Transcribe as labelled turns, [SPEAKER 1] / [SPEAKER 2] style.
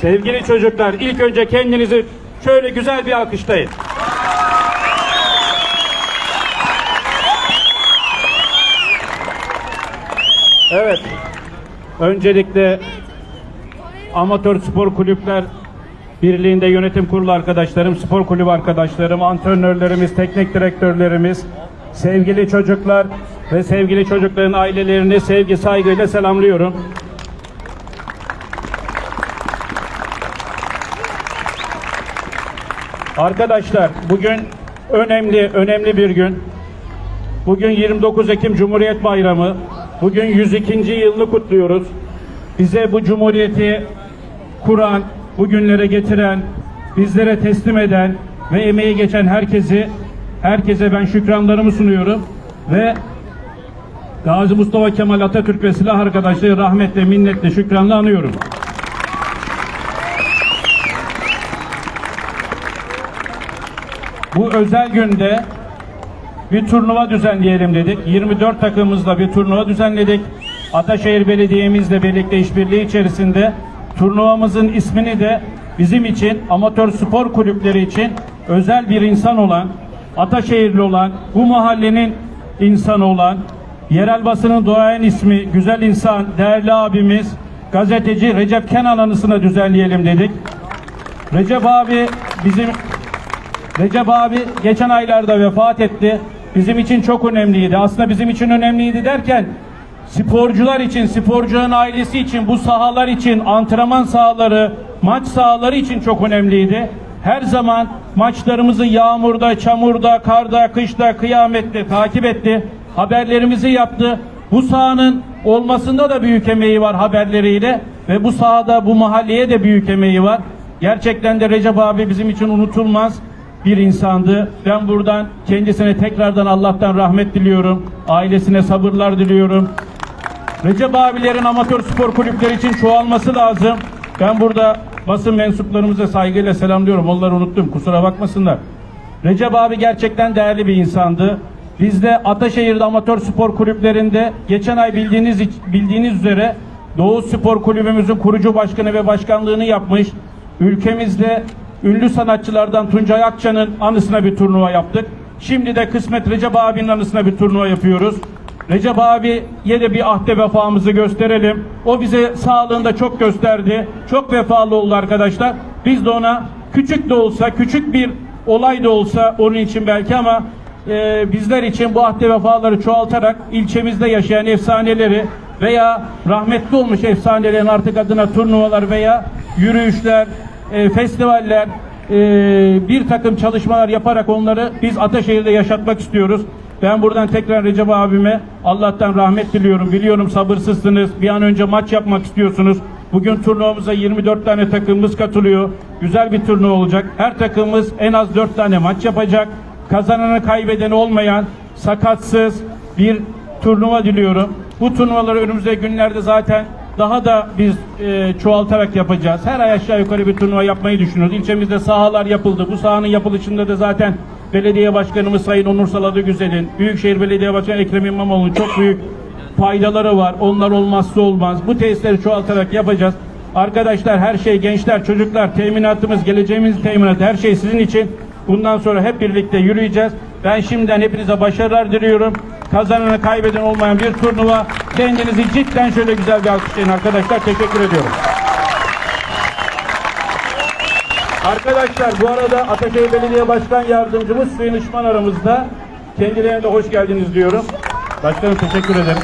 [SPEAKER 1] Sevgili çocuklar ilk önce kendinizi şöyle güzel bir alkışlayın. Evet. Öncelikle Amatör Spor Kulüpler Birliği'nde yönetim kurulu arkadaşlarım, spor kulübü arkadaşlarım, antrenörlerimiz, teknik direktörlerimiz, sevgili çocuklar ve sevgili çocukların ailelerini sevgi saygıyla selamlıyorum. Arkadaşlar bugün önemli önemli bir gün. Bugün 29 Ekim Cumhuriyet Bayramı. Bugün 102. yılını kutluyoruz. Bize bu cumhuriyeti kuran, bugünlere getiren, bizlere teslim eden ve emeği geçen herkesi herkese ben şükranlarımı sunuyorum ve Gazi Mustafa Kemal Atatürk ve silah arkadaşları rahmetle, minnetle, şükranla anıyorum. Bu özel günde bir turnuva düzenleyelim dedik. 24 takımımızla bir turnuva düzenledik. Ataşehir Belediye'mizle birlikte işbirliği içerisinde turnuvamızın ismini de bizim için amatör spor kulüpleri için özel bir insan olan, Ataşehirli olan, bu mahallenin insanı olan, yerel basının doğayan ismi, güzel insan, değerli abimiz, gazeteci Recep Kenan anısına düzenleyelim dedik. Recep abi bizim Recep abi geçen aylarda vefat etti. Bizim için çok önemliydi. Aslında bizim için önemliydi derken sporcular için, sporcuların ailesi için, bu sahalar için, antrenman sahaları, maç sahaları için çok önemliydi. Her zaman maçlarımızı yağmurda, çamurda, karda, kışta, kıyamette takip etti. Haberlerimizi yaptı. Bu sahanın olmasında da büyük emeği var haberleriyle ve bu sahada bu mahalleye de büyük emeği var. Gerçekten de Recep abi bizim için unutulmaz bir insandı. Ben buradan kendisine tekrardan Allah'tan rahmet diliyorum. Ailesine sabırlar diliyorum. Recep abilerin amatör spor kulüpleri için çoğalması lazım. Ben burada basın mensuplarımıza saygıyla selamlıyorum. Onları unuttum. Kusura bakmasınlar. Recep abi gerçekten değerli bir insandı. Biz de Ataşehir'de amatör spor kulüplerinde geçen ay bildiğiniz bildiğiniz üzere Doğu Spor Kulübümüzün kurucu başkanı ve başkanlığını yapmış. Ülkemizde ünlü sanatçılardan Tuncay Akça'nın anısına bir turnuva yaptık. Şimdi de kısmet Recep abinin anısına bir turnuva yapıyoruz. Recep abiye de bir ahde vefamızı gösterelim. O bize sağlığında çok gösterdi. Çok vefalı oldu arkadaşlar. Biz de ona küçük de olsa, küçük bir olay da olsa onun için belki ama e, bizler için bu ahde vefaları çoğaltarak ilçemizde yaşayan efsaneleri veya rahmetli olmuş efsanelerin artık adına turnuvalar veya yürüyüşler, e, festivaller, e, bir takım çalışmalar yaparak onları biz Ataşehir'de yaşatmak istiyoruz. Ben buradan tekrar Recep abime Allah'tan rahmet diliyorum. Biliyorum sabırsızsınız. Bir an önce maç yapmak istiyorsunuz. Bugün turnuvamıza 24 tane takımımız katılıyor. Güzel bir turnuva olacak. Her takımımız en az 4 tane maç yapacak. Kazananı kaybedeni olmayan, sakatsız bir turnuva diliyorum. Bu turnuvaları önümüzdeki günlerde zaten daha da biz e, çoğaltarak yapacağız. Her ay aşağı yukarı bir turnuva yapmayı düşünüyoruz. İlçemizde sahalar yapıldı. Bu sahanın yapılışında da zaten belediye başkanımız Sayın Onur Saladı Güzel'in, Büyükşehir Belediye Başkanı Ekrem İmamoğlu'nun çok büyük faydaları var. Onlar olmazsa olmaz. Bu tesisleri çoğaltarak yapacağız. Arkadaşlar her şey gençler, çocuklar, teminatımız, geleceğimiz teminatı her şey sizin için. Bundan sonra hep birlikte yürüyeceğiz. Ben şimdiden hepinize başarılar diliyorum. Kazananı kaybeden olmayan bir turnuva. Kendinizi cidden şöyle güzel bir alkışlayın arkadaşlar. Teşekkür ediyorum. Arkadaşlar bu arada Ataşehir Belediye Başkan Yardımcımız Hüseyin Işman aramızda. Kendilerine de hoş geldiniz diyorum. Başkanım teşekkür ederim.